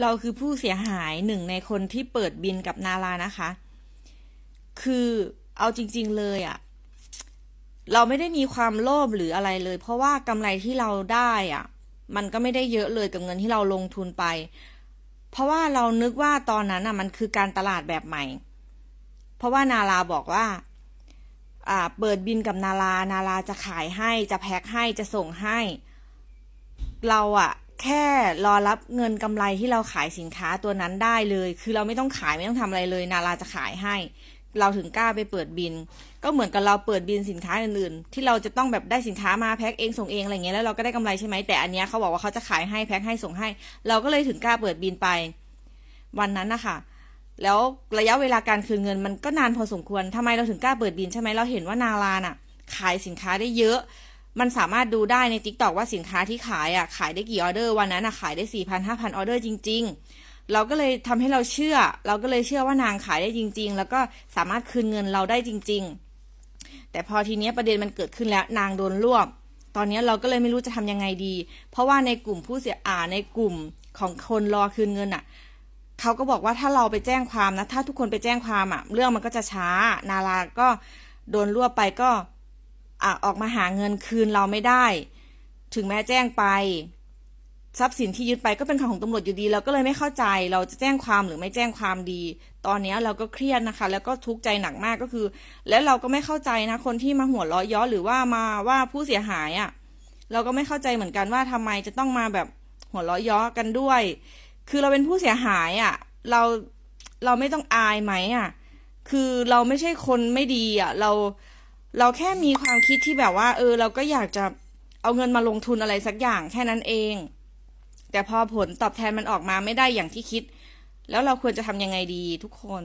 เราคือผู้เสียหายหนึ่งในคนที่เปิดบินกับนารานะคะ คือเอาจริง ๆเลยอะ่ะ เราไม่ได้มีความโลภหรืออะไรเลย เพราะว่ากำไรที่เราได้อะ่ะ มันก็ไม่ได้เยอะเลยกับเงินที่เราลงทุนไป เพราะว่าเรานึกว่าตอนนั้นอะ มันคือการตลาดแบบใหม่ เพราะว่านาราบอกว่า อ่า เปิดบินกับนารา นาราจะขายให้ จะแพ็คให้ จะส่งให้ เราอะ แค่รอรับเงินกำไรที่เราขายสินค้าตัวนั้นได้เลย คือเราไม่ต้องขายไม่ต้องทำอะไรเลย นาราจะขายให้ เราถึงกล้าไปเปิดบิน ก็เหมือนกับเราเปิดบินสินค้าอื่นๆ ที่เราจะต้องแบบได้สินค้ามาแพ็คเองส่งเองอะไรเงี้ยแล้วเราก็ได้กำไรใช่ไหมแต่อันเนี้ยเขาบอกว่าเขาจะขายให้แพ็คให้ส่งให้ เราก็เลยถึงกล้าเปิดบินไป วันนั้นนะคะแล้วระยะเวลาการคืนเงินมันก็นานพอสมควรทำไมเราถึงกล้าเปิดบินใช่ไหมเราเห็นว่านาราน่ะ ขายสินค้าได้เยอะ มันสามารถดูได้ใน t ิ k t o k ว่าสินค้าที่ขายอะขายได้กี่ออเดอร์วันนั้นอะขายได้สี่พันห้าพันออเดอร์จริง ๆ เราก็เลยทำให้เราเชื่อ เราก็เลยเชื่อว่านางขายได้จริง ๆ แล้วก็สามารถคืนเงินเราได้จริง ๆ แต่พอทีเนี้ยประเด็นมันเกิดขึ้นแล้วนางโดนรวบตอนเนี้ยเราก็เลยไม่รู้จะทำยังไงดี เพราะว่าในกลุ่มผู้เสียอ่าในกลุ่มของคนรอคืนเงินอะเขาก็บอกว่าถ้าเราไปแจ้งความนะ ถ้าทุกคนไปแจ้งความอะ เรื่องมันก็จะช้า นาราก็โดนรวบไปก็ อะออกมาหาเงินคืนเราไม่ได้ ถึงแม้แจ้งไป ทรัพย์สินที่ยึดไปก็เป็นของของตำรวจอยู่ดีเราก็เลยไม่เข้าใจ เราจะแจ้งความหรือไม่แจ้งความดี ตอนนี้เราก็เครียดนะคะ แล้วก็ทุกข์ใจหนักมากก็คือ แล้วเราก็ไม่เข้าใจนะคนที่มาหัวเราะย้อหรือว่ามาว่าผู้เสียหายอะเราก็ไม่เข้าใจเหมือนกันว่าทำไมจะต้องมาแบบหัวเราะย้อกันด้วย คือเราเป็นผู้เสียหายอะ่ะ เราเราไม่ต้องอายไหมอะ่ะ คือเราไม่ใช่คนไม่ดีอะ่ะ เรา เราแค่มีความคิดที่แบบว่า เออ เราก็อยากจะเอาเงินมาลงทุนอะไรสักอย่างแค่นั้นเอง แต่พอผลตอบแทนมันออกมาไม่ได้อย่างที่คิด แล้วเราควรจะทำยังไงดีทุกคน